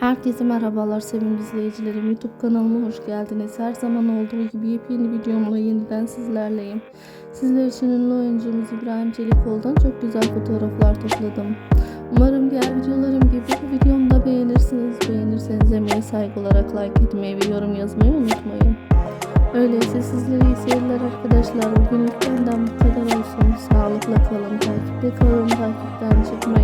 Herkese merhabalar sevgili izleyicilerim. YouTube kanalıma hoş geldiniz. Her zaman olduğu gibi yepyeni videomla yeniden sizlerleyim. Sizler için ünlü oyuncumuz İbrahim Çelikoğlu'dan çok güzel fotoğraflar topladım. Umarım diğer videolarım gibi bu videomu da beğenirsiniz. Beğenirseniz emeğe saygı olarak like etmeyi ve yorum yazmayı unutmayın. Öyleyse sizlere iyi seyirler arkadaşlar. Bugünlük benden bu kadar olsun. Sağlıkla kalın, takipte kalın, takipten çıkmayın.